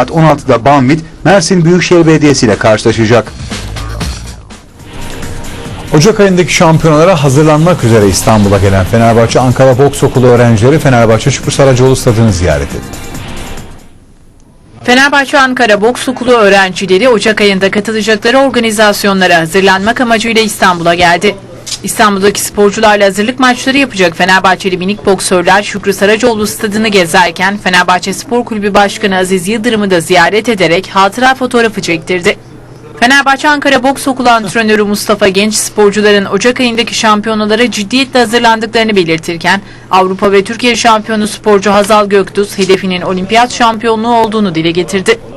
saat 16'da Banvit, Mersin Büyükşehir Belediyesi ile karşılaşacak. Ocak ayındaki şampiyonalara hazırlanmak üzere İstanbul'a gelen Fenerbahçe Ankara Boks Okulu öğrencileri Fenerbahçe Şükrü Saracoğlu stadını ziyaret etti. Fenerbahçe Ankara Boks Okulu öğrencileri Ocak ayında katılacakları organizasyonlara hazırlanmak amacıyla İstanbul'a geldi. İstanbul'daki sporcularla hazırlık maçları yapacak Fenerbahçeli minik boksörler Şükrü Saracoğlu stadını gezerken Fenerbahçe Spor Kulübü Başkanı Aziz Yıldırım'ı da ziyaret ederek hatıra fotoğrafı çektirdi. Fenerbahçe Ankara Boks Okulu antrenörü Mustafa Genç sporcuların Ocak ayındaki şampiyonalara ciddiyetle hazırlandıklarını belirtirken Avrupa ve Türkiye şampiyonu sporcu Hazal Göktuz hedefinin olimpiyat şampiyonluğu olduğunu dile getirdi.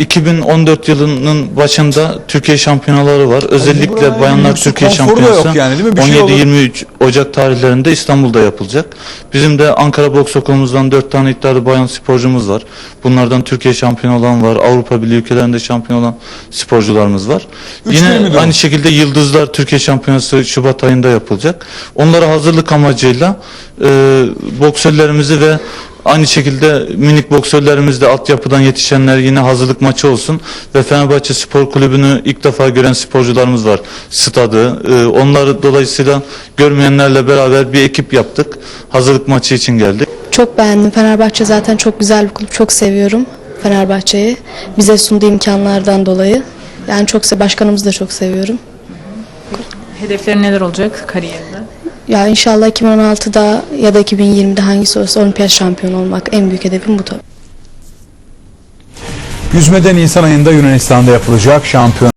2014 yılının başında Türkiye şampiyonaları var. Özellikle buraya bayanlar Türkiye şampiyonası yani değil mi? Bir şey olur. 17-23 Ocak tarihlerinde İstanbul'da yapılacak. Bizim de Ankara Boks Okulumuzdan 4 tane iddialı bayan sporcumuz var. Bunlardan Türkiye şampiyonu olan var. Avrupa Birliği ülkelerinde şampiyon olan sporcularımız var. Üçlü Yine aynı şekilde Yıldızlar Türkiye Şampiyonası Şubat ayında yapılacak. Onlara hazırlık amacıyla e, boksörlerimizi ve Aynı şekilde minik boksörlerimiz de altyapıdan yetişenler yine hazırlık maçı olsun ve Fenerbahçe Spor Kulübü'nü ilk defa gören sporcularımız var stadı. Ee, onları dolayısıyla görmeyenlerle beraber bir ekip yaptık. Hazırlık maçı için geldik. Çok beğendim. Fenerbahçe zaten çok güzel bir kulüp. Çok seviyorum Fenerbahçe'yi. Bize sunduğu imkanlardan dolayı. Yani çok se başkanımızı da çok seviyorum. Hedeflerin neler olacak kariyerinde? Ya inşallah 2016'da ya da 2020'de hangisi olursa olimpiyat şampiyonu olmak en büyük hedefim bu tabii. Yüzmeden Nisan ayında Yunanistan'da yapılacak şampiyon